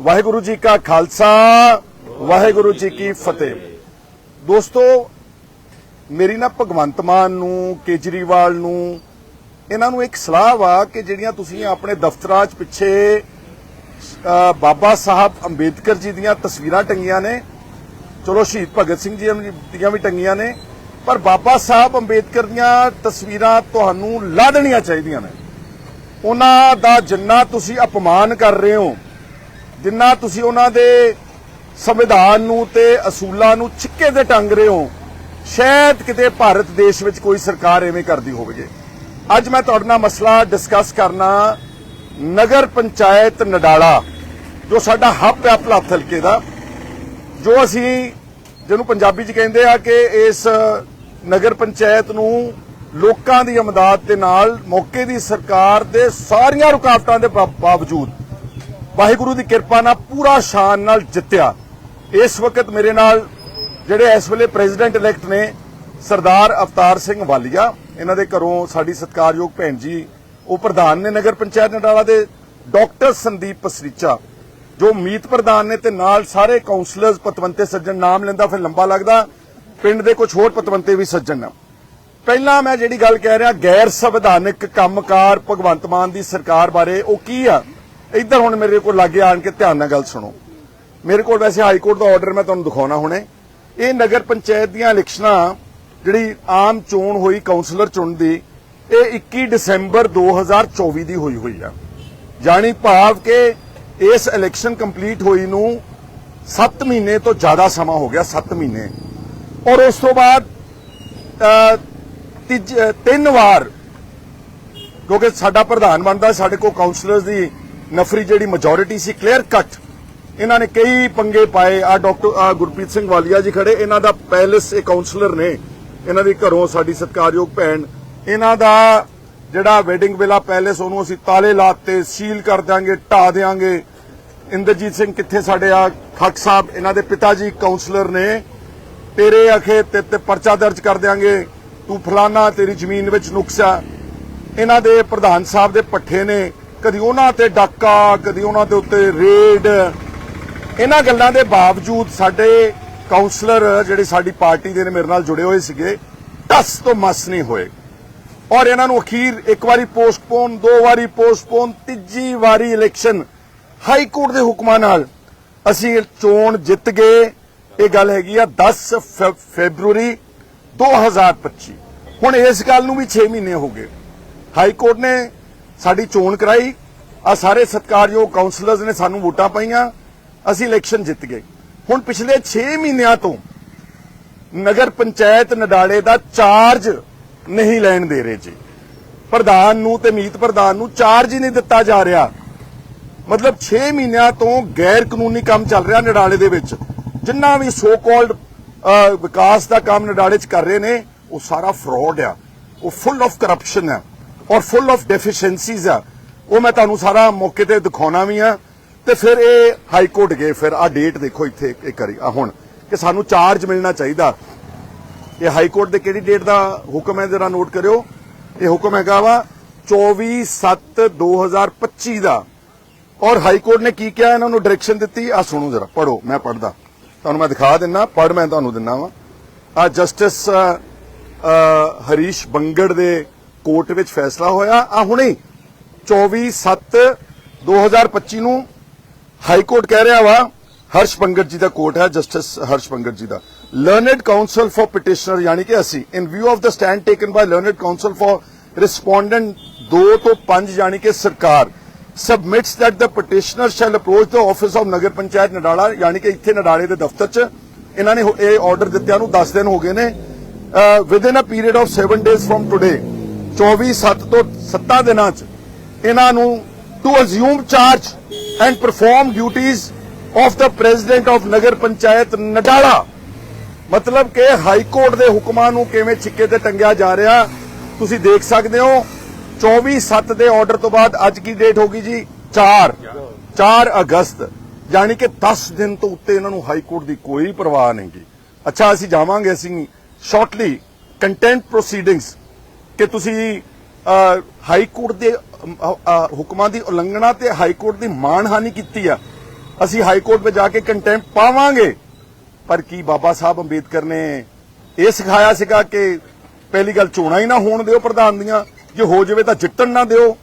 ਵਾਹਿਗੁਰੂ ਜੀ ਕਾ ਖਾਲਸਾ, ਵਾਹਿਗੁਰੂ ਜੀ ਕੀ ਫਤਿਹ। ਦੋਸਤੋ, ਮੇਰੀ ਨਾ ਭਗਵੰਤ ਮਾਨ ਨੂੰ, ਕੇਜਰੀਵਾਲ ਨੂੰ, ਇਹਨਾਂ ਨੂੰ ਇੱਕ ਸਲਾਹ ਵਾ ਕਿ ਜਿਹੜੀਆਂ ਤੁਸੀਂ ਆਪਣੇ ਦਫ਼ਤਰਾਂ 'ਚ ਪਿੱਛੇ ਬਾਬਾ ਸਾਹਿਬ ਅੰਬੇਦਕਰ ਜੀ ਦੀਆਂ ਤਸਵੀਰਾਂ ਟੰਗੀਆਂ ਨੇ। ਚਲੋ, ਸ਼ਹੀਦ ਭਗਤ ਸਿੰਘ ਜੀ ਦੀਆਂ ਵੀ ਟੰਗੀਆਂ ਨੇ। ਪਰ ਬਾਬਾ ਸਾਹਿਬ ਅੰਬੇਦਕਰ ਦੀਆਂ ਤਸਵੀਰਾਂ ਤੁਹਾਨੂੰ ਲਾ ਦੇਣੀਆਂ ਚਾਹੀਦੀਆਂ ਨੇ। ਉਹਨਾਂ ਦਾ ਜਿੰਨਾ ਤੁਸੀਂ ਅਪਮਾਨ ਕਰ ਰਹੇ ਹੋ ਜਿੰਨਾ ਤੁਸੀਂ ਉਹਨਾਂ ਦੇ ਸੰਵਿਧਾਨ ਨੂੰ ਤੇ ਅਸੂਲਾਂ ਨੂੰ ਛਿੱਕੇ ਦੇ ਟੰਗ ਰਹੇ ਹੋ, ਸ਼ਾਇਦ ਕਿਤੇ ਭਾਰਤ ਦੇਸ਼ ਵਿੱਚ ਕੋਈ ਸਰਕਾਰ ਐਵੇਂ ਕਰਦੀ ਹੋਵੇਗੀ। ਅੱਜ ਮੈਂ ਤੁਹਾਡੇ ਨਾਲ ਮਸਲਾ ਡਿਸਕਸ ਕਰਨਾ ਨਗਰ ਪੰਚਾਇਤ ਨਡਾਲਾ, ਜੋ ਸਾਡਾ ਹੱਬ ਹੈ ਭਲੱਥ ਹਲਕੇ ਦਾ, ਜੋ ਅਸੀਂ ਜਿਹਨੂੰ ਪੰਜਾਬੀ ਚ ਕਹਿੰਦੇ ਆ ਕਿ ਇਸ ਨਗਰ ਪੰਚਾਇਤ ਨੂੰ ਲੋਕਾਂ ਦੀ ਅਮਦਾਦ ਦੇ ਨਾਲ, ਮੌਕੇ ਦੀ ਸਰਕਾਰ ਦੇ ਸਾਰੀਆਂ ਰੁਕਾਵਟਾਂ ਦੇ ਬਾਵਜੂਦ ਵਾਹਿਗੁਰੂ ਦੀ ਕਿਰਪਾ ਨਾਲ ਪੂਰਾ ਸ਼ਾਨ ਨਾਲ ਜਿੱਤਿਆ। ਇਸ ਵਕਤ ਮੇਰੇ ਨਾਲ ਜਿਹੜੇ ਇਸ ਵੇਲੇ ਪ੍ਰੈਜ਼ੀਡੈਂਟ ਇਲੈਕਟ ਨੇ, ਸਰਦਾਰ ਅਵਤਾਰ ਸਿੰਘ ਵਾਲੀਆ, ਇਹਨਾਂ ਦੇ ਘਰੋਂ ਸਾਡੀ ਸਤਿਕਾਰਯੋਗ ਭੈਣ ਜੀ, ਉਹ ਪ੍ਰਧਾਨ ਨੇ ਨਗਰ ਪੰਚਾਇਤ ਨਡਾਲਾ ਦੇ ਡਾਕਟਰ ਸੰਦੀਪ ਪਸਰੀਚਾ ਜੋ ਮੀਤ ਪ੍ਰਧਾਨ ਨੇ ਤੇ ਨਾਲ ਸਾਰੇ ਕਾਉਂਸਲਰਸ ਪਤਵੰਤੇ ਸੱਜਣ ਨਾਮ ਲੈਂਦਾ, ਫਿਰ ਲੰਬਾ ਲੱਗਦਾ, ਪਿੰਡ ਦੇ ਕੁਝ ਹੋਰ ਪਤਵੰਤੇ ਵੀ ਸੱਜਣ। ਨੇ ਪਹਿਲਾਂ ਮੈਂ ਜਿਹੜੀ ਗੱਲ ਕਹਿ ਰਿਹਾ, ਗੈਰ ਸੰਵਿਧਾਨਿਕ ਕੰਮਕਾਰ ਭਗਵੰਤ ਮਾਨ ਦੀ ਸਰਕਾਰ ਬਾਰੇ, ਉਹ ਕੀ ਆ? ਇੱਧਰ ਹੁਣ ਮੇਰੇ ਕੋਲ ਲਾਗੇ ਆਣ ਕੇ ਧਿਆਨ ਨਾਲ ਗੱਲ ਸੁਣੋ। ਮੇਰੇ ਕੋਲ ਵੈਸੇ ਹਾਈ ਕੋਰਟ ਦਾ ਆਰਡਰ ਮੈਂ ਤੁਹਾਨੂੰ ਦਿਖਾਉਣਾ ਹੁਣੇ। ਇਹ ਨਗਰ ਪੰਚਾਇਤ ਦੀਆਂ ਇਲੈਕਸ਼ਨਾਂ ਜਿਹੜੀ ਆਮ ਚੋਣ ਹੋਈ ਕਾਉਂਸਲਰ ਚੁਣ ਦੀ, ਇਹ 21 ਦਸੰਬਰ 2024 ਦੀ ਹੋਈ ਹੋਈ ਆ। ਜਾਣੀ ਭਾਵ ਕਿ ਇਸ ਇਲੈਕਸ਼ਨ ਕੰਪਲੀਟ ਹੋਈ ਨੂੰ 7 ਮਹੀਨੇ ਤੋਂ ਜ਼ਿਆਦਾ ਸਮਾਂ ਹੋ ਗਿਆ 7 ਮਹੀਨੇ। ਔਰ ਉਸ ਤੋਂ ਬਾਅਦ ਤੀਜ- ਤਿੰਨ ਵਾਰ, ਕਿਉਂਕਿ ਸਾਡਾ ਪ੍ਰਧਾਨ ਬਣਦਾ, ਸਾਡੇ ਕੋਲ ਕਾਉਂਸਲਰਸ ਦੀ ਨਫਰੀ ਜਿਹੜੀ ਮੈਜੋਰਿਟੀ ਸੀ ਕਲੀਅਰ ਕੱਟ ਇਹਨਾਂ ਨੇ ਕਈ ਪੰਗੇ ਪਾਏ। ਆ ਡਾਕਟਰ ਗੁਰਪ੍ਰੀਤ ਸਿੰਘ ਵਾਲੀਆ ਜੀ ਖੜੇ। ਇਹਨਾਂ ਦਾ ਪੈਲਸ ਇਹ ਕਾਉਂਸਲਰ ਨੇ। ਇਹਨਾਂ ਦੇ ਘਰੋਂ ਸਾਡੀ ਸਤਿਕਾਰਯੋਗ ਭੈਣ। ਇਹਨਾਂ ਦਾ ਜਿਹੜਾ ਵੈਡਿੰਗ ਵਿਲਾ ਪੈਲਸ ਉਹਨੂੰ ਅਸੀਂ ਤਾਲੇ ਲਾਤੇ ਸੀਲ ਕਰ ਦਿਆਂਗੇ ਢਾ ਦਿਆਂਗੇ। ਇੰਦਰਜੀਤ ਸਿੰਘ ਕਿੱਥੇ ਸਾਡੇ ਆ? ਖੱਕ ਸਾਹਿਬ, ਇਹਨਾਂ ਦੇ ਪਿਤਾ ਜੀ ਕਾਉਂਸਲਰ ਨੇ। ਤੇਰੇ ਅਖੇ ਤੇ ਤੇ ਪਰਚਾ ਦਰਜ ਕਰ ਦਿਆਂਗੇ। ਤੂੰ ਫਲਾਨਾ ਤੇਰੀ ਜ਼ਮੀਨ ਵਿੱਚ ਨੁਕਸ ਆ। ਇਹਨਾਂ ਦੇ ਪ੍ਰਧਾਨ ਸਾਹਿਬ ਦੇ ਪੱਠੇ ਨੇ। ਕਦੀ ਉਹਨਾਂ ਤੇ ਡਾਕਾ, ਕਦੀ ਉਹਨਾਂ ਦੇ ਉੱਤੇ ਰੇਡ। ਇਹਨਾਂ ਗੱਲਾਂ ਦੇ ਬਾਵਜੂਦ ਸਾਡੇ ਕਾਉਂਸਲਰ ਜਿਹੜੇ ਸਾਡੀ ਪਾਰਟੀ ਦੇ ਨੇ ਮੇਰੇ ਨਾਲ ਜੁੜੇ ਹੋਏ ਸੀਗੇ, ਟਸ ਤੋਂ ਮਸ ਨਹੀਂ ਹੋਏ। ਔਰ ਇਹਨਾਂ ਨੂੰ ਅਖੀਰ ਇੱਕ ਵਾਰੀ ਪੋਸਟਪੋਨ ਦੋ ਵਾਰੀ ਪੋਸਟਪੋਨ ਤੀਜੀ ਵਾਰੀ ਇਲੈਕਸ਼ਨ ਹਾਈ ਕੋਰਟ ਦੇ ਹੁਕਮਾਂ ਨਾਲ ਅਸੀਂ ਚੋਣ ਜਿੱਤ ਗਏ। ਇਹ ਗੱਲ ਹੈਗੀ ਆ 10 ਫੈ- ਫੈਬਰੂਰੀ 2025 ਹੁਣ ਇਸ ਗੱਲ ਨੂੰ ਵੀ 6 ਮਹੀਨੇ ਹੋ ਗਏ। ਹਾਈ ਕੋਰਟ ਨੇ ਸਾਡੀ ਚੋਣ ਕਰਾਈ ਆ ਸਾਰੇ ਸਤਕਾਰਯੋਗ ਕਾਉਂਸਲਰਸ ਨੇ ਸਾਨੂੰ ਵੋਟਾਂ ਪਾਈਆਂ, ਅਸੀਂ ਇਲੈਕਸ਼ਨ ਜਿੱਤ ਗਏ। ਹੁਣ ਪਿਛਲੇ 6 ਮਹੀਨਿਆਂ ਤੋਂ ਨਗਰ ਪੰਚਾਇਤ ਨਡਾਲੇ ਦਾ ਚਾਰਜ ਨਹੀਂ ਲੈਣ ਦੇ ਰਹੇ ਜੀ। ਪ੍ਰਧਾਨ ਨੂੰ ਤੇ ਮੀਤ ਪ੍ਰਧਾਨ ਨੂੰ ਚਾਰਜ ਹੀ ਨਹੀਂ ਦਿੱਤਾ ਜਾ ਰਿਹਾ। ਮਤਲਬ 6 ਮਹੀਨਿਆਂ ਤੋਂ ਗੈਰ ਕਾਨੂੰਨੀ ਕੰਮ ਚੱਲ ਰਿਹਾ ਨਡਾਲੇ ਦੇ ਵਿੱਚ। ਜਿੰਨਾ ਵੀ ਸੋ ਕਾਲਡ ਵਿਕਾਸ ਦਾ ਕੰਮ ਨਡਾਲੇ 'ਚ ਕਰ ਰਹੇ ਨੇ, ਉਹ ਸਾਰਾ ਫਰਾਡ ਆ। ਉਹ ਫੁੱਲ ਆਫ ਕਰਪਸ਼ਨ ਆ। ਔਰ ਫੁੱਲ ਆਫ ਡੈਫੀਸ਼ੀਐਂਸੀਜ਼ ਆ। ਉਹ ਮੈਂ ਤੁਹਾਨੂੰ ਸਾਰਾ ਮੌਕੇ ਤੇ ਦਿਖਾਉਣਾ ਵੀ ਆ। ਤੇ ਫਿਰ ਇਹ ਹਾਈ ਕੋਰਟ ਗਏ, ਫਿਰ ਆ ਡੇਟ ਦੇਖੋ ਇੱਥੇ ਇਹ ਕਰੀ ਆ ਹੁਣ, ਕਿ ਸਾਨੂੰ ਚਾਰਜ ਮਿਲਣਾ ਚਾਹੀਦਾ। ਇਹ ਹਾਈ ਕੋਰਟ ਦੇ ਕਿਹੜੀ ਡੇਟ ਦਾ ਹੁਕਮ ਹੈ, ਜਰਾ ਨੋਟ ਕਰਿਓ। ਇਹ ਹੁਕਮ ਹੈਗਾ ਵਾ 24/7/2025 ਦਾ ਔਰ ਹਾਈ ਕੋਰਟ ਨੇ ਕੀ ਕਿਹਾ, ਇਹਨਾਂ ਨੂੰ ਡਾਇਰੈਕਸ਼ਨ ਦਿੱਤੀ? ਆ ਸੁਣੋ ਜਰਾ ਪੜੋ ਮੈਂ ਪੜਦਾ ਤੁਹਾਨੂੰ ਮੈਂ ਦਿਖਾ ਦਿੰਨਾ ਪੜ ਮੈਂ ਤੁਹਾਨੂੰ ਦਿੰਨਾ ਵਾ। ਆ ਜਸਟਿਸ ਹਰੀਸ਼ ਬੰਗੜ ਦੇ ਕੋਰਟ ਵਿੱਚ ਫੈਸਲਾ ਹੋਇਆ। ਆ ਹੁਣੇ 24/7/2025 ਨੂੰ ਹਾਈ ਕੋਰਟ ਕਹਿ ਰਿਹਾ ਵਾ, ਹਰਸ਼ ਪੰਗਤ ਜੀ ਦਾ ਕੋਰਟ ਹੈ, ਜਸਟਿਸ ਹਰਸ਼ ਪੰਗਤ ਜੀ ਦਾ। ਲਰਨਡ ਕਾਉਂਸਲ ਫॉर ਪਿਟੀਸ਼ਨਰ ਯਾਨੀ ਕਿ ਅਸੀਂ in view of the stand taken by learned counsel for respondent 2 ਤੋਂ 5 ਯਾਨੀ ਕਿ ਸਰਕਾਰ, submits that the petitioner shall approach the office of ਨਗਰ ਪੰਚਾਇਤ ਨਡਾਲਾ, ਯਾਨੀ ਕਿ ਇੱਥੇ ਨਡਾਲੇ ਦੇ ਦਫ਼ਤਰ 'ਚ। ਇਹਨਾਂ ਨੇ ਇਹ ਆਰਡਰ ਦਿੱਤਿਆਂ ਨੂੰ 10 ਦਿਨ ਹੋ ਗਏ ਨੇ। Within a period of 7 days from today 24 7 ਤੋਂ 7 ਦਿਨਾਂ 'ਚ ਇਹਨਾਂ ਨੂੰ to assume charge and perform duties of the president of Nagar Panchayat Nadala. ਮਤਲਬ ਕਿ ਹਾਈ ਕੋਰਟ ਦੇ ਹੁਕਮਾਂ ਨੂੰ ਕਿਵੇਂ ਛਿੱਕੇ ਤੇ ਟੰਗਿਆ ਜਾ ਰਿਹਾ, ਤੁਸੀਂ ਦੇਖ ਸਕਦੇ ਹੋ। 24/7 ਦੇ ਆਰਡਰ ਤੋਂ ਬਾਅਦ ਅੱਜ ਕੀ ਡੇਟ ਹੋਗੀ ਜੀ? 4 4 ਅਗਸਤ। ਯਾਨੀ ਕਿ 10 ਦਿਨ ਤੋਂ ਉੱਤੇ ਇਹਨਾਂ ਨੂੰ ਹਾਈ ਕੋਰਟ ਦੀ ਕੋਈ ਪਰਵਾਹ ਨਹੀਂ ਗੀ। ਅੱਛਾ, ਅਸੀਂ ਜਾਵਾਂਗੇ, ਅਸੀਂ ਸ਼ਾਰਟਲੀ ਕੰਟੈਂਟ ਪ੍ਰੋਸੀਡਿੰਗਸ ਕਿ ਤੁਸੀਂ ਹਾਈ ਕੋਰਟ ਦੇ ਹੁਕਮਾਂ ਦੀ ਉਲੰਘਣਾ ਤੇ ਹਾਈ ਕੋਰਟ ਦੀ ਮਾਣਹਾਨੀ ਕੀਤੀ ਆ। ਅਸੀਂ ਹਾਈ ਕੋਰਟ ਵਿੱਚ ਜਾ ਕੇ ਕੰਟੈਂਪਟ ਪਾਵਾਂਗੇ। ਪਰ ਕੀ ਬਾਬਾ ਸਾਹਿਬ ਅੰਬੇਦਕਰ ਨੇ ਇਹ ਸਿਖਾਇਆ ਸੀਗਾ ਕਿ ਪਹਿਲੀ ਗੱਲ ਚੋਣਾਂ ਹੀ ਨਾ ਹੋਣ ਦਿਓ ਪ੍ਰਧਾਨ ਦੀਆਂ। ਜੇ ਹੋ ਜਾਵੇ ਤਾਂ ਜਿੱਤਣ ਨਾ ਦਿਓ।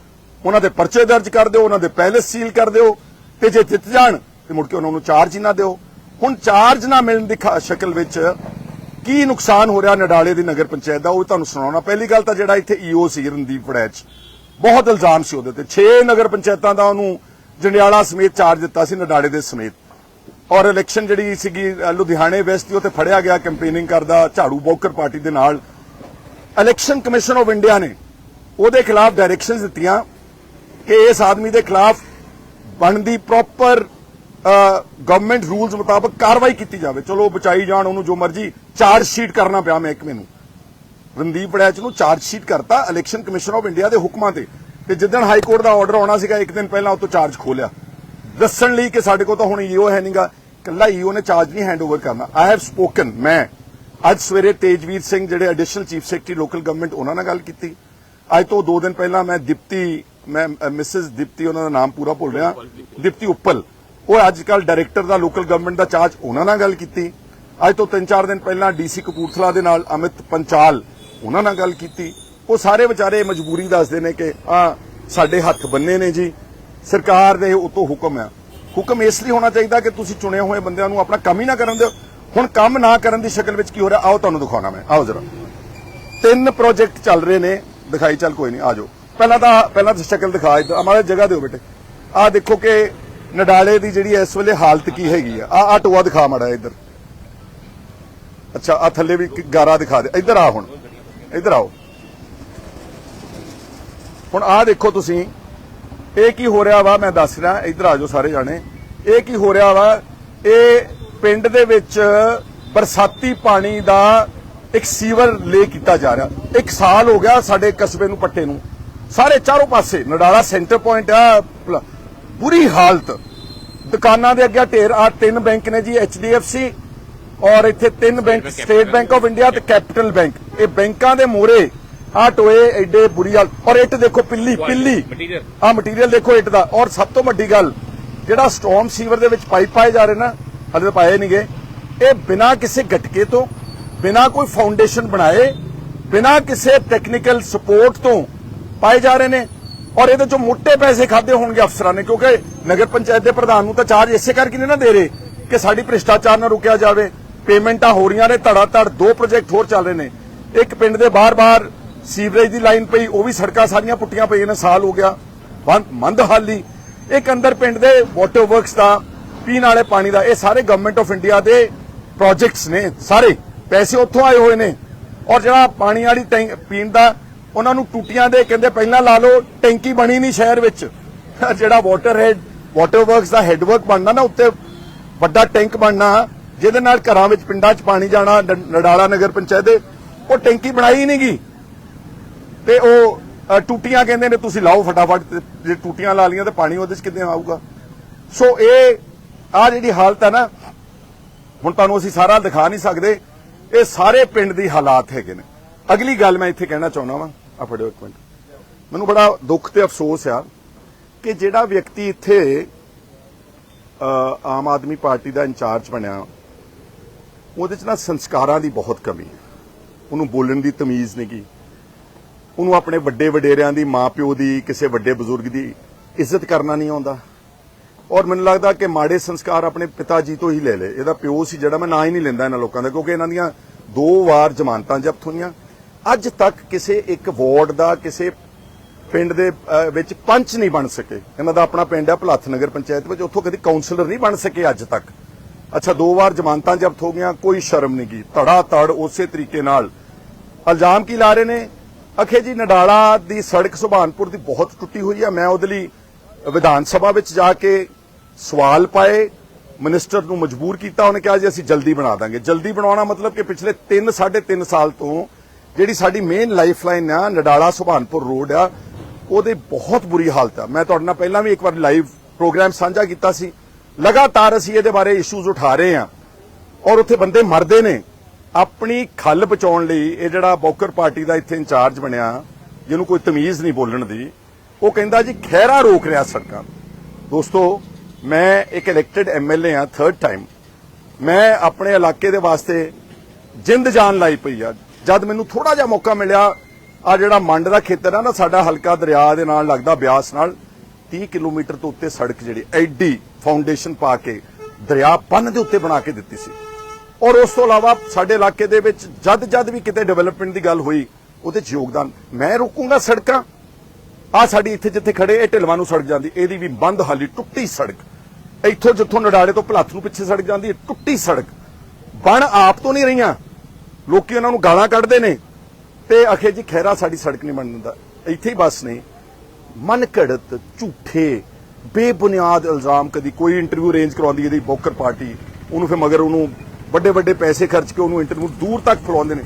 ਉਹਨਾਂ ਦੇ ਪਰਚੇ ਦਰਜ ਕਰ ਦਿਓ, ਉਹਨਾਂ ਦੇ ਪੈਲੇਸ ਸੀਲ ਕਰ ਦਿਓ। ਤੇ ਜੇ ਜਿੱਤ ਜਾਣ, ਤੇ ਮੁੜ ਕੇ ਉਹਨਾਂ ਨੂੰ ਚਾਰਜ ਹੀ ਨਾ ਦਿਓ। ਹੁਣ ਚਾਰਜ ਨਾ ਮਿਲਣ ਦੀ ਸ਼ਕਲ ਵਿੱਚ ਕੀ ਨੁਕਸਾਨ ਹੋ ਰਿਹਾ ਨਡਾਲੇ ਦੀ ਨਗਰ ਪੰਚਾਇਤ ਦਾ? ਉਹ ਤੁਹਾਨੂੰ ਸੁਣਾਉਣਾ। ਪਹਿਲੀ ਗੱਲ ਤਾਂ ਜਿਹੜਾ ਇੱਥੇ ਈਓ ਸੀ ਰਣਦੀਪ ਵੜੈਚ, ਬਹੁਤ ਇਲਜ਼ਾਮ ਸੀ ਉਹਦੇ ਤੇ। 6 ਨਗਰ ਪੰਚਾਇਤਾਂ ਦਾ ਉਹਨੂੰ ਜੰਡਿਆਲਾ ਸਮੇਤ ਚਾਰਜ ਦਿੱਤਾ ਸੀ, ਨਡਾਲੇ ਦੇ ਸਮੇਤ। ਔਰ ਇਲੈਕਸ਼ਨ ਜਿਹੜੀ ਸੀਗੀ ਲੁਧਿਆਣੇ ਵੈਸਟ ਦੀ, ਉੱਥੇ ਫੜਿਆ ਗਿਆ ਕੈਂਪੇਨਿੰਗ ਕਰਦਾ ਝਾੜੂ ਬੌਕਰ ਪਾਰਟੀ ਦੇ ਨਾਲ। ਇਲੈਕਸ਼ਨ ਕਮਿਸ਼ਨ ਆਫ ਇੰਡੀਆ ਨੇ ਉਹਦੇ ਖਿਲਾਫ ਡਾਇਰੈਕਸ਼ਨਸ ਦਿੱਤੀਆਂ ਕਿ ਇਸ ਆਦਮੀ ਦੇ ਖਿਲਾਫ ਬਣਦੀ ਪ੍ਰੋਪਰ ਗਵਰਨਮੈਂਟ ਰੂਲਸ ਮੁਤਾਬਕ ਕਾਰਵਾਈ ਕੀਤੀ ਜਾਵੇ। ਚਲੋ ਬਚਾਈ ਜਾਣ, ਉਹਨੂੰ ਜੋ ਮਰਜ਼ੀ ਚਾਰਜ ਸ਼ੀਟ ਕਰਨਾ ਪਿਆ ਮਹਿਕਮੇ ਨੂੰ। ਰਣਦੀਪ ਬੜੈਚ ਨੂੰ ਚਾਰਜ ਸ਼ੀਟ ਕਰਤਾ ਇਲੈਕਸ਼ਨ ਕਮਿਸ਼ਨ ਆਫ ਇੰਡੀਆ ਦੇ ਹੁਕਮਾਂ ਤੇ। ਤੇ ਜਿੱਦਣ ਹਾਈ ਕੋਰਟ ਦਾ ਆਰਡਰ ਆਉਣਾ ਸੀਗਾ, ਇੱਕ ਦਿਨ ਪਹਿਲਾਂ ਉਹ ਤੋਂ ਚਾਰਜ ਖੋਲਿਆ। ਦੱਸਣ ਲਈ ਕਿ ਸਾਡੇ ਕੋਲ ਤਾਂ ਹੁਣ ਈਓ ਹੈ ਨਹੀਂਗਾ ਕੱਲਾ ਈਓ ਨੇ ਚਾਰਜ ਨਹੀਂ ਹੈਂਡਓਵਰ ਕਰਨਾ। ਆਈ ਹੈਵ ਸਪੋਕਨ ਮੈਂ। ਅੱਜ ਸਵੇਰੇ ਤੇਜਵੀਰ ਸਿੰਘ ਜਿਹੜੇ additional chief secretary local government ਉਹਨਾਂ ਨਾਲ ਗੱਲ ਕੀਤੀ। ਅੱਜ ਤੋਂ 2 ਦਿਨ ਪਹਿਲਾਂ ਮੈਂ ਦਿਪਤੀ, ਮੈਂ ਮਿਸਿਸ ਦਿਪਤੀ, ਉਹਨਾਂ ਦਾ ਨਾਮ ਪੂਰਾ ਭੁੱਲ ਰਿਹਾ। ਦਿਪਤੀ ਉੱਪਲ। ਉਹ ਅੱਜ ਕੱਲ ਡਾਇਰੈਕਟਰ ਦਾ ਲੋਕਲ ਗਵਰਨਮੈਂਟ ਦਾ ਚਾਰਜ ਉਹਨਾਂ ਨਾਲ ਗੱਲ ਕੀਤੀ। ਅੱਜ ਤੋਂ 3-4 ਦਿਨ ਪਹਿਲਾਂ ਡੀਸੀ ਕਪੂਰਥਲਾ ਦੇ ਨਾਲ ਅਮਿਤ ਪੰਚਾਲ ਉਹਨਾਂ ਨਾਲ ਗੱਲ ਕੀਤੀ। ਉਹ ਸਾਰੇ ਵਿਚਾਰੇ ਮਜਬੂਰੀ ਦੱਸਦੇ ਨੇ ਕਿ ਆ ਸਾਡੇ ਹੱਥ ਬੰਨੇ ਨੇ ਜੀ। ਸਰਕਾਰ ਦੇ ਉਤੋਂ ਹੁਕਮ ਹੈ ਹੁਕਮ ਇਸ ਲਈ ਹੋਣਾ ਚਾਹੀਦਾ ਕਿ ਤੁਸੀਂ ਚੁਣੇ ਹੋਏ ਬੰਦਿਆਂ ਨੂੰ ਆਪਣਾ ਕੰਮ ਹੀ ਨਾ ਕਰਨ ਦਿਓ। ਹੁਣ ਕੰਮ ਨਾ ਕਰਨ ਦੀ ਸ਼ਕਲ ਵਿੱਚ ਕੀ ਹੋ ਰਿਹਾ? ਆਓ, ਤੁਹਾਨੂੰ ਦਿਖਾਉਣਾ ਮੈਂ। ਆਓ ਜਰਾ। ਤਿੰਨ ਪ੍ਰੋਜੈਕਟ ਚੱਲ ਰਹੇ ਨੇ। ਦਿਖਾਈ ਚੱਲ ਕੋਈ ਨਹੀਂ। ਆ ਜਾਓ। ਪਹਿਲਾਂ ਤਾਂ ਪਹਿਲਾਂ ਤਾਂ ਸ਼ਕਲ ਦਿਖਾ ਇੱਧਰ। ਹਮਾਰੇ ਜਗ੍ਹਾ ਦਿਓ ਬੇਟੇ। ਆ ਦੇਖੋ ਕਿ ਨਡਾਲੇ ਦੀ ਜਿਹੜੀ ਇਸ ਵੇਲੇ ਹਾਲਤ ਕੀ ਹੈਗੀ ਆ? ਆ ਆ ਟੋਆ ਦਿਖਾ ਮੜਾ ਇੱਧਰ। ਅੱਛਾ, ਆ ਥੱਲੇ ਵੀ ਗਾਰਾ ਦਿਖਾ ਦੇ। ਇੱਧਰ ਆ ਹੁਣ। ਇੱਧਰ ਆਓ। ਹੁਣ ਆ ਦੇਖੋ ਤੁਸੀਂ। ਇਹ ਕੀ ਹੋ ਰਿਹਾ ਵਾ? ਮੈਂ ਦੱਸ ਰਿਹਾ। ਇੱਧਰ ਆ ਜਾਓ ਸਾਰੇ ਜਾਣੇ। ਇਹ ਕੀ ਹੋ ਰਿਹਾ ਵਾ? ਇਹ ਪਿੰਡ ਦੇ ਵਿੱਚ ਬਰਸਾਤੀ ਪਾਣੀ ਦਾ ਇੱਕ ਸੀਵਰ ਲੇ ਕੀਤਾ ਜਾ ਰਿਹਾ। ਇੱਕ ਸਾਲ ਹੋ ਗਿਆ ਸਾਡੇ ਕਸਬੇ ਨੂੰ ਪੱਟੇ ਨੂੰ। ਸਾਰੇ ਚਾਰੋਂ ਪਾਸੇ, ਨਡਾਲਾ ਸੈਂਟਰ ਪੁਆਇੰਟ ਆ ਪਲ- ਬੁਰੀ ਹਾਲਤ। ਦੁਕਾਨਾਂ ਦੇ ਅੱਗੇ ਢੇਰ ਆ ਤਿੰਨ ਬੈਂਕ ਨੇ ਜੀ ਐਚਡੀਐਫਸੀ ਔਰ ਇੱਥੇ ਤਿੰਨ bank state bank of India ਤੇ ਕੈਪੀਟਲ ਬੈਂਕ ਇਹ ਬੈਂਕਾਂ ਦੇ ਮੋਰੇ ਆ ਟੋਏ ਐਡੇ ਬੁਰੀ ਹਾਲ। ਔਰ ਇੱਟ ਦੇਖੋ ਪਿੱਲੀ ਪਿੱਲੀ। ਆ ਮਟੀਰੀਅਲ ਦੇਖੋ ਇੱਟ ਦਾ। ਔਰ ਸਭ ਤੋਂ ਵੱਡੀ ਗੱਲ ਜਿਹੜਾ ਸਟਾਰਮ ਸੀਵਰ ਦੇ ਵਿੱਚ ਪਾਈਪ ਪਾਏ ਜਾ ਰਹੇ ਨਾ ਹਲੇ ਤਾਂ ਪਾਏ ਨਹੀਂਗੇ ਇਹ ਬਿਨਾਂ ਕਿਸੇ ਗਟਕੇ ਤੋਂ ਬਿਨਾਂ ਕੋਈ ਫਾਊਂਡੇਸ਼ਨ ਬਣਾਏ ਬਿਨਾਂ ਕਿਸੇ ਟੈਕਨੀਕਲ ਸਪੋਰਟ ਤੋਂ ਪਾਏ ਜਾ ਰਹੇ ਨੇ। ਔਰ ਇਹਦੇ ਚੋਂ ਮੋٹے ਪੈਸੇ ਖਾਦੇ ਹੋਣਗੇ ਅਫਸਰਾਂ ਨੇ, ਕਿਉਂਕਿ ਨਗਰ ਪੰਚਾਇਤ ਦੇ ਪ੍ਰਧਾਨ ਨੂੰ ਤਾਂ ਚਾਰਜ ਇਸੇ ਕਰਕੇ ਨਹੀਂ ਨਾ ਦੇ ਰਹੇ ਕਿ ਸਾਡੀ ਭ੍ਰਿਸ਼ਟਾਚਾਰ ਨਾ ਰੁਕਿਆ ਜਾਵੇ। ਪੇਮੈਂਟਾਂ ਹੋ ਰਹੀਆਂ ਨੇ ਧੜਾ ਧੜ ਦੋ ਪ੍ਰੋਜੈਕਟ ਹੋਰ ਚੱਲ ਰਹੇ ਨੇ। ਇੱਕ ਪਿੰਡ ਦੇ ਬਾਹਰ-ਬਾਹਰ ਸੀਵਰੇਜ ਦੀ ਲਾਈਨ ਪਈ, ਉਹ ਵੀ ਸੜਕਾਂ ਸਾਰੀਆਂ ਪੁੱਟੀਆਂ ਪਈਆਂ ਨੇ, ਸਾਲ ਹੋ ਗਿਆ। ਮੰਦ ਹਾਲੀ। ਇੱਕ ਅੰਦਰ ਪਿੰਡ ਦੇ ਵਾਟਰ ਵਰਕਸ ਦਾ, ਪੀਣ ਵਾਲੇ ਪਾਣੀ ਦਾ, ਇਹ ਸਾਰੇ ਗਵਰਨਮੈਂਟ ਆਫ ਇੰਡੀਆ ਦੇ ਪ੍ਰੋਜੈਕਟਸ ਨੇ, ਸਾਰੇ। ਪੈਸੇ ਉੱਥੋਂ ਆਏ ਹੋਏ ਨੇ। ਔਰ ਜਿਹੜਾ ਪਾਣੀ ਵਾਲੀ ਟੈਂਕ ਪੀਣ ਦਾ ਉਹਨਾਂ ਨੂੰ ਟੂਟੀਆਂ ਦੇ ਕਹਿੰਦੇ ਪਹਿਲਾਂ ਲਾ ਲਓ, ਟੈਂਕੀ ਬਣੀ ਨਹੀਂ ਸ਼ਹਿਰ ਵਿੱਚ। ਜਿਹੜਾ ਵਾਟਰ ਹੈਡ ਵਾਟਰ ਵਰਕਸ ਦਾ ਹੈਡਵਰਕ ਬਣਨਾ ਨਾ, ਉੱਤੇ ਵੱਡਾ ਟੈਂਕ ਬਣਨਾ, ਜਿਹਦੇ ਨਾਲ ਘਰਾਂ ਵਿੱਚ ਪਿੰਡਾਂ 'ਚ ਪਾਣੀ ਜਾਣਾ ਨਡਾਲਾ ਨਗਰ ਪੰਚਾਇਤ ਦੇ, ਉਹ ਟੈਂਕੀ ਬਣਾਈ ਨਹੀਂ ਗਈ। ਤੇ ਉਹ ਟੂਟੀਆਂ ਕਹਿੰਦੇ ਨੇ, ਤੁਸੀਂ ਲਾਓ ਫਟਾਫਟ ਜੇ ਟੂਟੀਆਂ ਲਾ ਲੀਆਂ ਤੇ ਪਾਣੀ ਉਹਦੇ 'ਚ ਕਿੱਦਾਂ ਆਊਗਾ? ਸੋ ਇਹ, ਆ ਜਿਹੜੀ ਹਾਲਤ ਹੈ ਨਾ, ਹੁਣ ਤੁਹਾਨੂੰ ਅਸੀਂ ਸਾਰਾ ਦਿਖਾ ਨਹੀਂ ਸਕਦੇ, ਇਹ ਸਾਰੇ ਪਿੰਡ ਦੀ ਹਾਲਾਤ ਹੈਗੇ ਨੇ। ਅਗਲੀ ਗੱਲ ਮੈਂ ਇੱਥੇ ਕਹਿਣਾ ਚਾਹੁੰਦਾ ਵਾਂ। ਆ ਫੜਿਓ ਇੱਕ ਮਿੰਟ। ਮੈਨੂੰ ਬੜਾ ਦੁੱਖ ਤੇ ਅਫਸੋਸ ਆ ਕਿ ਜਿਹੜਾ ਵਿਅਕਤੀ ਇੱਥੇ ਆਮ ਆਦਮੀ ਪਾਰਟੀ ਦਾ ਇੰਚਾਰਜ ਬਣਿਆ, ਉਹਦੇ 'ਚ ਨਾ ਸੰਸਕਾਰਾਂ ਦੀ ਬਹੁਤ ਕਮੀ ਹੈ। ਉਹਨੂੰ ਬੋਲਣ ਦੀ ਤਮੀਜ਼ ਨਹੀਂ ਗੀ ਉਹਨੂੰ ਆਪਣੇ ਵੱਡੇ ਵਡੇਰਿਆਂ ਦੀ, ਮਾਪਿਓ ਦੀ, ਕਿਸੇ ਵੱਡੇ ਬਜ਼ੁਰਗ ਦੀ ਇੱਜ਼ਤ ਕਰਨਾ ਨਹੀਂ ਆਉਂਦਾ। ਔਰ ਮੈਨੂੰ ਲੱਗਦਾ ਕਿ ਮਾੜੇ ਸੰਸਕਾਰ ਆਪਣੇ ਪਿਤਾ ਜੀ ਤੋਂ ਹੀ ਲੈ ਲਏ। ਇਹਦਾ ਪਿਓ ਸੀ ਜਿਹੜਾ, ਮੈਂ ਨਾਂ ਹੀ ਨਹੀਂ ਲੈਂਦਾ ਇਹਨਾਂ ਲੋਕਾਂ ਦਾ, ਕਿਉਂਕਿ ਇਹਨਾਂ ਦੀਆਂ ਦੋ ਵਾਰ ਜ਼ਮਾਨਤਾਂ ਜ਼ਬਤ ਹੋਈਆਂ। ਅੱਜ ਤੱਕ ਕਿਸੇ ਇੱਕ ਵਾਰਡ ਦਾ ਕਿਸੇ ਪਿੰਡ ਦੇ ਵਿੱਚ ਪੰਚ ਨਹੀਂ ਬਣ ਸਕੇ। ਇਹਨਾਂ ਦਾ ਆਪਣਾ ਪਿੰਡ ਹੈ ਭਲੱਥ ਨਗਰ ਪੰਚਾਇਤ ਵਿੱਚ, ਉੱਥੋਂ ਕਦੀ ਕਾਉਂਸਲਰ ਨਹੀਂ ਬਣ ਸਕੇ ਅੱਜ ਤੱਕ। ਅੱਛਾ, ਦੋ ਵਾਰ ਜ਼ਮਾਨਤਾਂ ਜ਼ਬਤ ਹੋ ਗਈਆਂ, ਕੋਈ ਸ਼ਰਮ ਨਹੀਂ ਗਈ। ਧੜਾ ਧੜ ਉਸੇ ਤਰੀਕੇ ਨਾਲ। ਇਲਜ਼ਾਮ ਕੀ ਲਾ ਰਹੇ ਨੇ? ਅਖੇ ਜੀ, ਨਡਾਲਾ ਦੀ ਸੜਕ ਸੁਭਾਨਪੁਰ ਦੀ ਬਹੁਤ ਟੁੱਟੀ ਹੋਈ ਆ। ਮੈਂ ਉਹਦੇ ਲਈ ਵਿਧਾਨ ਸਭਾ ਵਿੱਚ ਜਾ ਕੇ ਸਵਾਲ ਪਾਏ। ਮਿਨਿਸਟਰ ਨੂੰ ਮਜਬੂਰ ਕੀਤਾ, ਉਹਨੇ ਕਿਹਾ ਜੀ, ਅਸੀਂ ਜਲਦੀ ਬਣਾ ਦਾਂਗੇ। ਜਲਦੀ ਬਣਾਉਣਾ ਮਤਲਬ ਕਿ ਪਿਛਲੇ 3 3.5 ਸਾਲ ਤੋਂ ਜਿਹੜੀ ਸਾਡੀ ਮੇਨ ਲਾਈਫਲਾਈਨ ਆ, ਨਡਾਲਾ ਸੁਭਾਨਪੁਰ ਰੋਡ ਆ, ਉਹਦੇ ਬਹੁਤ ਬੁਰੀ ਹਾਲਤ ਆ। ਮੈਂ ਤੁਹਾਡੇ ਨਾਲ ਪਹਿਲਾਂ ਵੀ ਇੱਕ ਵਾਰ ਲਾਈਵ ਪ੍ਰੋਗਰਾਮ ਸਾਂਝਾ ਕੀਤਾ ਸੀ। ਲਗਾਤਾਰ ਅਸੀਂ ਇਹਦੇ ਬਾਰੇ ਇਸ਼ੂਜ਼ ਉਠਾ ਰਹੇ ਹਾਂ ਔਰ ਉੱਥੇ ਬੰਦੇ ਮਰਦੇ ਨੇ। ਆਪਣੀ ਖੱਲ ਬਚਾਉਣ ਲਈ ਇਹ ਜਿਹੜਾ ਬੌਕਰ ਪਾਰਟੀ ਦਾ ਇੱਥੇ ਇੰਚਾਰਜ ਬਣਿਆ, ਜਿਹਨੂੰ ਕੋਈ ਤਮੀਜ਼ ਨਹੀਂ ਬੋਲਣ ਦੀ, ਉਹ ਕਹਿੰਦਾ ਜੀ, ਖਹਿਰਾ ਰੋਕ ਰਿਹਾ ਸੜਕਾਂ। ਦੋਸਤੋ, ਮੈਂ ਇੱਕ ਇਲੈਕਟਿਡ ਐਮਐਲਏ ਆ ਥਰਡ ਟਾਈਮ ਮੈਂ ਆਪਣੇ ਇਲਾਕੇ ਦੇ ਵਾਸਤੇ ਜਿੰਦ ਜਾਨ ਲਾਈ ਪਈ ਆ। ਜਦ ਮੈਨੂੰ ਥੋੜਾ ਜਿਹਾ ਮੌਕਾ ਮਿਲਿਆ ਆ ਜਿਹੜਾ ਮੰਡ ਦਾ ਖੇਤਰ ਆ ਨਾ, ਸਾਡਾ ਹਲਕਾ ਦਰਿਆ ਦੇ ਨਾਲ ਲੱਗਦਾ ਬਿਆਸ ਨਾਲ 30 ਕਿਲੋਮੀਟਰ ਤੋਂ ਉੱਤੇ ਸੜਕ ਜਿਹੜੀ, ਐਡੀ ਫਾਊਂਡੇਸ਼ਨ ਪਾ ਕੇ ਦਰਿਆ ਪੰਨ ਦੇ ਉੱਤੇ ਬਣਾ ਕੇ ਦਿੱਤੀ ਸੀ। ਔਰ ਉਸ ਤੋਂ ਇਲਾਵਾ ਸਾਡੇ ਇਲਾਕੇ ਦੇ ਵਿੱਚ ਜਦ ਜਦ ਵੀ ਕਿਤੇ ਡਿਵੈਲਪਮੈਂਟ ਦੀ ਗੱਲ ਹੋਈ, ਉਹਦੇ 'ਚ ਯੋਗਦਾਨ, ਮੈਂ ਰੋਕੂੰਗਾ ਸੜਕਾਂ। ਆ ਸਾਡੀ ਇੱਥੇ ਜਿੱਥੇ ਖੜੇ ਇਹ ਢਿਲਵਾਂ ਨੂੰ ਸੜਕ ਜਾਂਦੀ, ਇਹਦੀ ਵੀ ਬੰਦ ਹਾਲੀ ਟੁੱਟੀ ਸੜਕ। ਇੱਥੋਂ ਜਿੱਥੋਂ ਨਡਾੜੇ ਤੋਂ ਭਲੱਥ ਨੂੰ ਪਿੱਛੇ ਸੜਕ ਜਾਂਦੀ ਹੈ ਟੁੱਟੀ ਸੜਕ। ਬਣ ਆਪ ਤੋਂ ਨਹੀਂ ਰਹੀਆਂ। ਲੋਕੀ ਉਹਨਾਂ ਨੂੰ ਗਾਲਾਂ ਕੱਢਦੇ ਨੇ। ਤੇ ਆਖੇ ਜੀ ਖੈਰਾ ਸਾਡੀ ਸੜਕ ਨਹੀਂ ਬਣ ਦਿੰਦਾ। ਇੱਥੇ ਹੀ ਬਸ ਨਹੀਂ ਮਨ ਘੜਤ ਝੂਠੇ, ਬੇਬੁਨਿਆਦ ਇਲਜ਼ਾਮ ਕਦੀ ਕੋਈ ਇੰਟਰਵਿਊ ਅਰੇਂਜ ਕਰਵਾਉਂਦੀ ਇਹਦੀ ਬੋਕਰ ਪਾਰਟੀ। ਉਹਨੂੰ ਫਿਰ ਮਗਰ ਉਹਨੂੰ ਵੱਡੇ ਵੱਡੇ ਪੈਸੇ ਖਰਚ ਕੇ ਉਹਨੂੰ ਇੰਟਰਵਿਊ ਦੂਰ ਤੱਕ ਫਲਾਉਂਦੇ ਨੇ।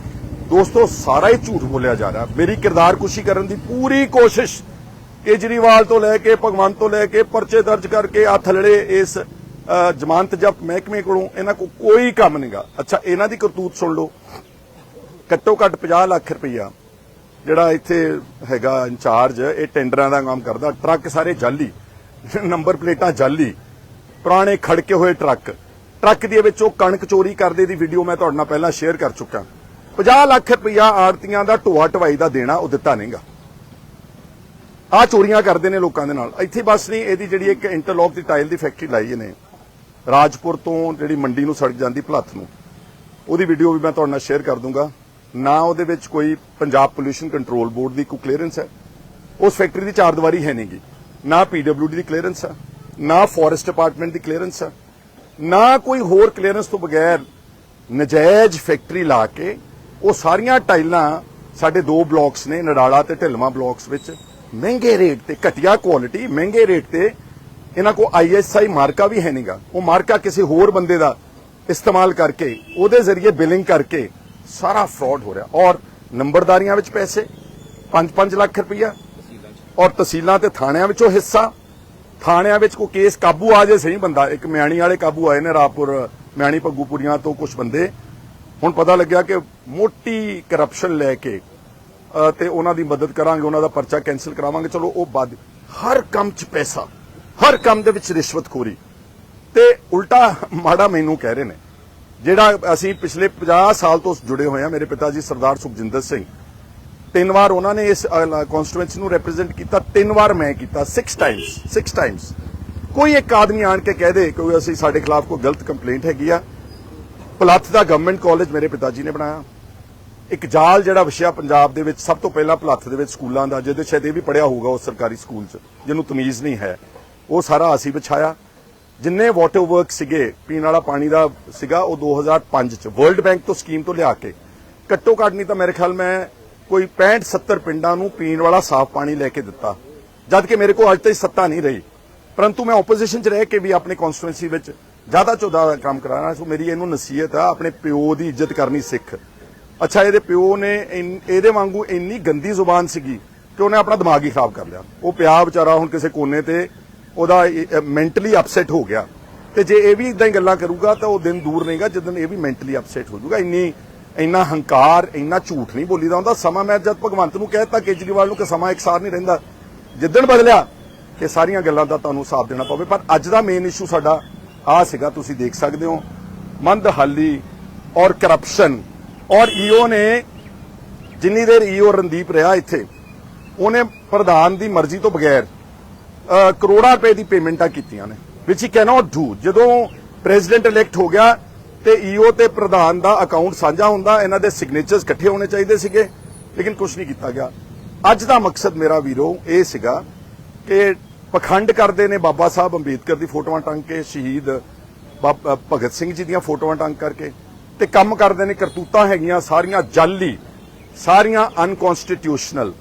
ਦੋਸਤੋ, ਸਾਰਾ ਹੀ ਝੂਠ ਬੋਲਿਆ ਜਾ ਰਿਹਾ। ਮੇਰੀ ਕਿਰਦਾਰ ਕੁਸ਼ੀ ਕਰਨ ਦੀ ਪੂਰੀ ਕੋਸ਼ਿਸ਼ ਕੇਜਰੀਵਾਲ ਤੋਂ ਲੈ ਕੇ, ਭਗਵੰਤ ਤੋਂ ਲੈ ਕੇ, ਪਰਚੇ ਦਰਜ ਕਰਕੇ ਆ ਥਲੜੇ ਇਸ ਜ਼ਮਾਨਤ ਜਬ ਮਹਿਕਮੇ ਕੋਲੋਂ। ਇਹਨਾਂ ਕੋ ਕੋਈ ਕੰਮ ਨਹੀਂਗਾ ਅੱਛਾ, ਇਹਨਾਂ ਦੀ ਕਰਤੂਤ ਸੁਣ ਲਓ। ਘੱਟੋ ਘੱਟ 50 ਲੱਖ ਰੁਪਈਆ ਜਿਹੜਾ ਇੱਥੇ ਹੈਗਾ ਇੰਚਾਰਜ ਇਹ ਟੈਂਡਰਾਂ ਦਾ ਕੰਮ ਕਰਦਾ। ਟਰੱਕ ਸਾਰੇ ਜਾਲੀ ਨੰਬਰ ਪਲੇਟਾਂ ਜਾਲੀ, ਪੁਰਾਣੇ ਖੜਕੇ ਹੋਏ ਟਰੱਕ ਟਰੱਕ ਦੇ ਵਿੱਚ ਉਹ ਕਣਕ ਚੋਰੀ ਕਰਦੇ ਦੀ ਵੀਡੀਓ ਮੈਂ ਤੁਹਾਡੇ ਨਾਲ ਪਹਿਲਾਂ ਸ਼ੇਅਰ ਕਰ ਚੁੱਕਾ। 50 ਲੱਖ ਰੁਪਈਆ ਆੜਤੀਆਂ ਦਾ ਢੋਆ ਢਵਾਈ ਦਾ ਦੇਣਾ, ਉਹ ਦਿੱਤਾ ਨਹੀਂਗਾ। ਆ ਚੋਰੀਆਂ ਕਰਦੇ ਨੇ ਲੋਕਾਂ ਦੇ ਨਾਲ। ਇੱਥੇ ਬਸ ਨਹੀਂ, ਇਹਦੀ ਜਿਹੜੀ ਇੱਕ ਇੰਟਰਲੌਕ ਦੀ ਟਾਈਲ ਦੀ ਫੈਕਟਰੀ ਲਾਈ ਨੇ ਰਾਜਪੁਰ ਤੋਂ ਜਿਹੜੀ ਮੰਡੀ ਨੂੰ ਸੜਕ ਜਾਂਦੀ, ਭਲੱਥ ਨੂੰ। ਉਹਦੀ ਵੀਡੀਓ ਵੀ ਮੈਂ ਤੁਹਾਡੇ ਨਾਲ ਸ਼ੇਅਰ ਕਰ ਦੂੰਗਾ। ਨਾ ਉਹਦੇ ਵਿੱਚ ਕੋਈ ਪੰਜਾਬ ਪੋਲੂਸ਼ਨ ਕੰਟਰੋਲ ਬੋਰਡ ਦੀ ਕੋਈ ਕਲੀਅਰੈਂਸ ਹੈ। ਉਸ ਫੈਕਟਰੀ ਦੀ ਚਾਰ ਦੀਵਾਰੀ ਹੈ ਨਹੀਂਗੀ। ਨਾ ਪੀਡਬਲਯੂਡੀ ਦੀ ਕਲੀਅਰੈਂਸ ਹੈ, ਨਾ ਫੋਰੈਸਟ ਡਿਪਾਰਟਮੈਂਟ ਦੀ ਕਲੀਅਰੈਂਸ ਹੈ, ਨਾ ਕੋਈ ਹੋਰ ਕਲੀਅਰੈਂਸ ਤੋਂ ਬਗੈਰ ਨਜਾਇਜ਼ ਫੈਕਟਰੀ ਲਾ ਕੇ ਉਹ ਸਾਰੀਆਂ ਟਾਈਲਾਂ ਸਾਡੇ ਦੋ ਬਲਾਕਸ ਨੇ ਨਡਾਲਾ ਤੇ ਢਿਲਵਾ ਬਲਾਕਸ ਵਿੱਚ, ਮਹਿੰਗੇ ਰੇਟ ਤੇ, ਘਟੀਆ ਕੁਆਲਿਟੀ ਮਹਿੰਗੇ ਰੇਟ ਤੇ, ਇਹਨਾਂ ਕੋ ਆਈਐਸਆਈ ਮਾਰਕਾ ਵੀ ਹੈ ਨਹੀਂਗਾ। ਉਹ ਮਾਰਕਾ ਕਿਸੇ ਹੋਰ ਬੰਦੇ ਦਾ ਇਸਤੇਮਾਲ ਕਰਕੇ, ਉਹਦੇ ਜ਼ਰੀਏ ਬਿਲਿੰਗ ਕਰਕੇ ਸਾਰਾ ਫਰਾਡ ਹੋ ਰਿਹਾ। ਔਰ ਨੰਬਰਦਾਰੀਆਂ ਵਿੱਚ ਪੈਸੇ 5-5 ਲੱਖ ਰੁਪਈਆ। ਔਰ ਤਹਿਸੀਲਾਂ ਤੇ ਥਾਣਿਆਂ ਵਿੱਚੋਂ ਹਿੱਸਾ। ਥਾਣਿਆਂ ਵਿੱਚ ਕੋਈ ਕੇਸ ਕਾਬੂ ਆ ਜੇ ਸਹੀ ਬੰਦਾ। ਇੱਕ ਮਿਆਣੀ ਵਾਲੇ ਕਾਬੂ ਆਏ ਨੇ ਰਾਪੁਰ, ਮਿਆਣੀ ਪੱਗੂਪੁਰੀਆਂ ਤੋਂ ਕੁਝ ਬੰਦੇ। ਹੁਣ ਪਤਾ ਲੱਗਿਆ ਕਿ ਮੋਟੀ ਕਰਪਸ਼ਨ ਲੈ ਕੇ ਤੇ ਉਹਨਾਂ ਦੀ ਮਦਦ ਕਰਾਂਗੇ, ਉਹਨਾਂ ਦਾ ਪਰਚਾ ਕੈਨਸਲ ਕਰਾਵਾਂਗੇ। ਚਲੋ, ਉਹ ਬਾਅਦ ਹਰ ਕੰਮ 'ਚ ਪੈਸਾ। ਹਰ ਕੰਮ ਦੇ ਵਿੱਚ ਰਿਸ਼ਵਤਖੋਰੀ। ਤੇ ਉਲਟਾ ਮਾੜਾ ਮੈਨੂੰ ਕਹਿ ਰਹੇ ਨੇ ਜਿਹੜਾ ਅਸੀਂ ਪਿਛਲੇ 50 ਸਾਲ ਤੋਂ ਜੁੜੇ ਹੋਏ ਆ ਮੇਰੇ ਪਿਤਾ ਜੀ ਸਰਦਾਰ ਸੁਖਜਿੰਦਰ ਸਿੰਘ। ਤਿੰਨ ਵਾਰ ਉਹਨਾਂ ਨੇ ਇਸ ਕਨਸਟੀਟੂਐਂਸੀ ਨੂੰ ਰਿਪਰੈਜ਼ੈਂਟ ਕੀਤਾ, ਤਿੰਨ ਵਾਰ ਮੈਂ ਕੀਤਾ 6 ਟਾਈਮਸ 6 ਟਾਈਮਸ ਕੋਈ ਇੱਕ ਆਦਮੀ ਆਣ ਕੇ ਕਹਿ ਦੇ ਕਿ ਅਸੀਂ ਸਾਡੇ ਖਿਲਾਫ ਕੋਈ ਗਲਤ ਕੰਪਲੇਂਟ ਹੈਗੀ ਆ। ਪਲੱਥ ਦਾ ਗਵਰਨਮੈਂਟ ਕਾਲਜ ਮੇਰੇ ਪਿਤਾ ਜੀ ਨੇ ਬਣਾਇਆ। ਇੱਕ ਜਾਲ ਜਿਹੜਾ ਵਿਸ਼ਾ ਪੰਜਾਬ ਦੇ ਵਿੱਚ ਸਭ ਤੋਂ ਪਹਿਲਾਂ ਪਲੱਥ ਦੇ ਵਿੱਚ ਸਕੂਲਾਂ ਦਾ, ਜਿਹਦੇ ਸ਼ਾਇਦ ਇਹ ਵੀ ਪੜਿਆ ਹੋਊਗਾ ਉਸ ਸਰਕਾਰੀ ਸਕੂਲ 'ਚ, ਜਿਹਨੂੰ ਤਮੀਜ਼ ਨਹੀਂ ਹੈ। ਉਹ ਸਾਰਾ ਅਸੀਂ ਵਿਛਾਇਆ। ਜਿੰਨੇ ਵਾਟਰ ਵਰਕ ਸੀਗੇ, ਪੀਣ ਵਾਲਾ ਪਾਣੀ ਦਾ ਸੀਗਾ, ਉਹ 2005 ਚ। ਵਰਲਡ ਬੈਂਕ ਤੋਂ ਸਕੀਮ ਤੋਂ ਲਿਆ ਕੇ। ਘੱਟੋ ਘੱਟ ਨਹੀਂ ਤਾਂ ਮੇਰੇ ਖਿਆਲ ਮੈਂ ਕੋਈ 65 70 ਪਿੰਡਾਂ ਨੂੰ ਪੀਣ ਵਾਲਾ ਸਾਫ਼ ਪਾਣੀ ਲੈ ਕੇ ਦਿੱਤਾ। ਜਦ ਕਿ ਮੇਰੇ ਕੋਲ ਅੱਜ ਤੱਕ ਸੱਤਾ ਨਹੀਂ ਰਹੀ। ਪਰੰਤੂ ਮੈਂ ਆਪੋਜੀਸ਼ਨ 'ਚ ਰਹਿ ਕੇ ਵੀ ਆਪਣੇ ਕਨਸਟੀਟੂਐਂਸੀ ਵਿੱਚ ਜ਼ਿਆਦਾ ਤੋਂ ਜ਼ਿਆਦਾ ਕੰਮ ਕਰਾਣਾ ਸੋ ਮੇਰੀ ਇਹਨੂੰ ਨਸੀਹਤ ਆ, ਆਪਣੇ ਪਿਓ ਦੀ ਇੱਜ਼ਤ ਕਰਨੀ ਸਿੱਖ। ਅੱਛਾ, ਇਹਦੇ ਪਿਓ ਨੇ ਇਹਦੇ ਵਾਂਗੂ ਇੰਨੀ ਗੰਦੀ ਜ਼ੁਬਾਨ ਸੀਗੀ ਕਿ ਉਹਨੇ ਆਪਣਾ ਦਿਮਾਗ ਹੀ ਖਰਾਬ ਕਰ ਲਿਆ। ਉਹ ਪਿਆ ਵਿਚਾਰਾ ਹੁਣ ਕਿਸੇ ਕੋਨੇ ਤੇ ਉਹਦਾ ਮੈਂਟਲੀ ਅਪਸੈਟ ਹੋ ਗਿਆ। ਤੇ ਜੇ ਇਹ ਵੀ ਇਦਾਂ ਹੀ ਗੱਲਾਂ ਕਰੂਗਾ, ਤਾਂ ਉਹ ਦਿਨ ਦੂਰ ਨਹੀਂਗਾ ਜਦੋਂ ਇਹ ਵੀ ਮੈਂਟਲੀ ਅਪਸੈਟ ਹੋ ਜਾਊਗਾ। ਇੰਨੀ, ਇੰਨਾ ਹੰਕਾਰ, ਇੰਨਾ ਝੂਠ ਨਹੀਂ ਬੋਲੀਦਾ ਹੁੰਦਾ। ਸਮਾਂ ਮੈਂ ਜਦ ਭਗਵੰਤ ਨੂੰ ਕਹਿਤਾ ਕੇਜਰੀਵਾਲ ਨੂੰ ਕਿ ਸਮਾਂ ਇੱਕਸਾਰ ਨਹੀਂ ਰਹਿੰਦਾ। ਜਿੱਦਣ ਬਦਲਿਆ, ਇਹ ਸਾਰੀਆਂ ਗੱਲਾਂ ਦਾ ਤੁਹਾਨੂੰ ਹਿਸਾਬ ਦੇਣਾ ਪਵੇ। ਪਰ ਅੱਜ ਦਾ ਮੇਨ ਇਸ਼ੂ ਸਾਡਾ ਆ ਸੀਗਾ, ਤੁਸੀਂ ਦੇਖ ਸਕਦੇ ਹੋ। ਮੰਦਹਾਲੀ ਔਰ ਕਰਪਸ਼ਨ ਔਰ ਈਓ ਨੇ ਜਿੰਨੀ ਦੇਰ ਈਓ ਰਣਦੀਪ ਰਿਹਾ ਇੱਥੇ, ਉਹਨੇ ਪ੍ਰਧਾਨ ਦੀ ਮਰਜ਼ੀ ਤੋਂ ਬਗੈਰ ਕਰੋੜਾਂ ਰੁਪਏ ਦੀ ਪੇਮੈਂਟਾਂ ਕੀਤੀਆਂ ਨੇ। ਵਿਚ ਹੀ ਕੈਨੋਟ ਡੂ ਜਦੋਂ ਪ੍ਰੈਜ਼ੀਡੈਂਟ ਇਲੈਕਟ ਹੋ ਗਿਆ ਤੇ ਈਓ ਤੇ ਪ੍ਰਧਾਨ ਦਾ ਅਕਾਊਂਟ ਸਾਂਝਾ ਹੁੰਦਾ, ਇਹਨਾਂ ਦੇ ਸਿਗਨੇਚਰਸ ਇਕੱਠੇ ਹੋਣੇ ਚਾਹੀਦੇ ਸੀਗੇ, ਲੇਕਿਨ ਕੁਝ ਨਹੀਂ ਕੀਤਾ ਗਿਆ। ਅੱਜ ਦਾ ਮਕਸਦ ਮੇਰਾ ਵੀਰੋ ਇਹ ਸੀਗਾ ਕਿ ਪਖੰਡ ਕਰਦੇ ਨੇ ਬਾਬਾ ਸਾਹਿਬ ਅੰਬੇਦਕਰ ਦੀ ਫੋਟੋਆਂ ਟੰਗ ਕੇ, ਸ਼ਹੀਦ ਬਾਬ- ਭਗਤ ਸਿੰਘ ਜੀ ਦੀਆਂ ਫੋਟੋਆਂ ਟੰਗ ਕਰਕੇ। ਤੇ ਕੰਮ ਕਰਦੇ ਨੇ ਕਰਤੂਤਾਂ ਹੈਗੀਆਂ, ਸਾਰੀਆਂ ਜਾਲੀ, ਸਾਰੀਆਂ ਅਨਕਨਸਟੀਟਿਊਸ਼ਨਲ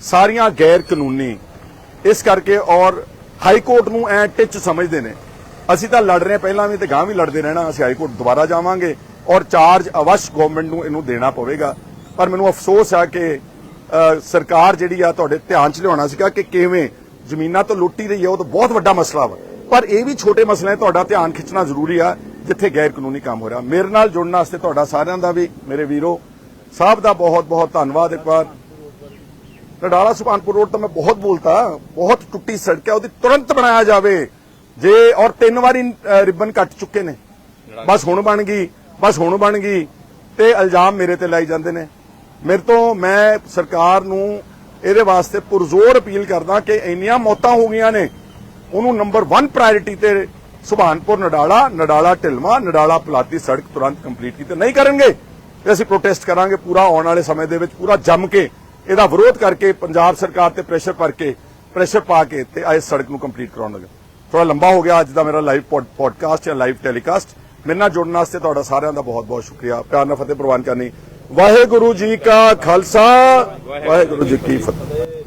ਸਾਰੀਆਂ ਗੈਰ ਕਾਨੂੰਨੀ ਇਸ ਕਰਕੇ ਔਰ ਹਾਈ ਕੋਰਟ ਨੂੰ ਐ ਟਿੱਚ ਸਮਝਦੇ ਨੇ। ਅਸੀਂ ਤਾਂ ਲੜ ਰਹੇ ਪਹਿਲਾਂ ਵੀ ਤੇ ਗਾਂ ਵੀ ਲੜਦੇ ਰਹਿਣਾ, ਅਸੀਂ ਹਾਈ ਕੋਰਟ ਦੁਬਾਰਾ ਜਾਵਾਂਗੇ ਔਰ ਚਾਰਜ ਅਵਸ਼ ਗਵਰਨਮੈਂਟ ਨੂੰ ਇਹਨੂੰ ਦੇਣਾ ਪਵੇਗਾ। ਪਰ ਮੈਨੂੰ ਅਫਸੋਸ ਆ ਕਿ ਸਰਕਾਰ ਜਿਹੜੀ ਆ ਤੁਹਾਡੇ ਧਿਆਨ 'ਚ ਲਿਆਉਣਾ ਸੀਗਾ ਕਿ ਕਿਵੇਂ ਜ਼ਮੀਨਾਂ ਤੋਂ ਲੁੱਟੀ ਰਹੀ ਹੈ ਉਹ ਤਾਂ ਬਹੁਤ ਵੱਡਾ ਮਸਲਾ ਵਾ। ਪਰ ਇਹ ਵੀ ਛੋਟੇ ਮਸਲੇ ਤੁਹਾਡਾ ਧਿਆਨ ਖਿੱਚਣਾ ਜ਼ਰੂਰੀ ਆ, ਜਿੱਥੇ ਗੈਰ ਕਾਨੂੰਨੀ ਕੰਮ ਹੋ ਰਿਹਾ। ਮੇਰੇ ਨਾਲ ਜੁੜਨ ਵਾਸਤੇ ਤੁਹਾਡਾ ਸਾਰਿਆਂ ਦਾ ਵੀ, ਮੇਰੇ ਵੀਰੋ ਸਾਹਿਬ ਦਾ ਬਹੁਤ ਬਹੁਤ ਧੰਨਵਾਦ ਇੱਕ ਵਾਰ। ਨਡਾਲਾ ਸੁਭਾਨਪੁਰ ਰੋਡ ਤਾਂ ਮੈਂ ਬਹੁਤ ਬੋਲਤਾ, ਬਹੁਤ ਟੁੱਟੀ ਸੜਕ ਹੈ, ਉਹਦੀ ਤੁਰੰਤ ਬਣਾਇਆ ਜਾਵੇ। ਜੇ ਔਰ ਤਿੰਨ ਵਾਰੀ ਰਿਬਨ ਕੱਟ ਚੁੱਕੇ ਨੇ। ਬਸ ਹੁਣ ਬਣ ਗਈ, ਬਸ ਹੁਣ ਬਣ ਗਈ ਤੇ ਇਲਜ਼ਾਮ ਮੇਰੇ ਤੇ ਲਾਈ ਜਾਂਦੇ ਨੇ। ਮੇਰੇ ਤੋਂ ਮੈਂ ਸਰਕਾਰ ਨੂੰ ਇਹਦੇ ਵਾਸਤੇ ਪੁਰਜ਼ੋਰ ਅਪੀਲ ਕਰਦਾ ਕਿ ਇੰਨੀਆਂ ਮੌਤਾਂ ਹੋ ਗਈਆਂ ਨੇ, ਉਹਨੂੰ ਨੰਬਰ 1 ਪ੍ਰਾਇੋਰਟੀ ਤੇ ਸੁਭਾਨਪੁਰ, ਨਡਾਲਾ ਨਡਾਲਾ ਢਿਲਮਾ ਨਡਾਲਾ ਪਲਾਤੀ ਸੜਕ ਤੁਰੰਤ ਕੰਪਲੀਟ ਕੀਤੀ। ਨਹੀਂ ਕਰਨਗੇ, ਤੇ ਅਸੀਂ ਪ੍ਰੋਟੈਸਟ ਕਰਾਂਗੇ ਪੂਰਾ ਆਉਣ ਵਾਲੇ ਸਮੇਂ ਦੇ ਵਿੱਚ, ਪੂਰਾ ਜੰਮ ਕੇ। ਇਹਦਾ ਵਿਰੋਧ ਕਰਕੇ ਪੰਜਾਬ ਸਰਕਾਰ ਤੇ ਪ੍ਰੈਸ਼ਰ ਪਾ ਕੇ ਪ੍ਰੈਸ਼ਰ ਪਾ ਕੇ ਤੇ ਇਸ ਸੜਕ ਨੂੰ ਕੰਪਲੀਟ ਕਰਾਉਣ ਲੱਗਾ। ਥੋੜਾ ਲੰਬਾ ਹੋ ਗਿਆ ਅੱਜ ਦਾ ਮੇਰਾ ਲਾਈਵ ਪੋਡਕਾਸਟ ਜਾਂ ਲਾਈਵ ਟੈਲੀਕਾਸਟ ਮੇਰੇ ਨਾਲ ਜੁੜਨ ਵਾਸਤੇ ਤੁਹਾਡਾ ਸਾਰਿਆਂ ਦਾ ਬਹੁਤ ਬਹੁਤ ਸ਼ੁਕਰੀਆ। ਪਿਆਰ ਨਾਲ ਫਤਿਹ ਪ੍ਰਵਾਨ ਕਰਨੀ। ਵਾਹਿਗੁਰੂ ਜੀ ਕਾ ਖਾਲਸਾ। ਵਾਹਿਗੁਰੂ ਜੀ ਕੀ ਫਤਿਹ।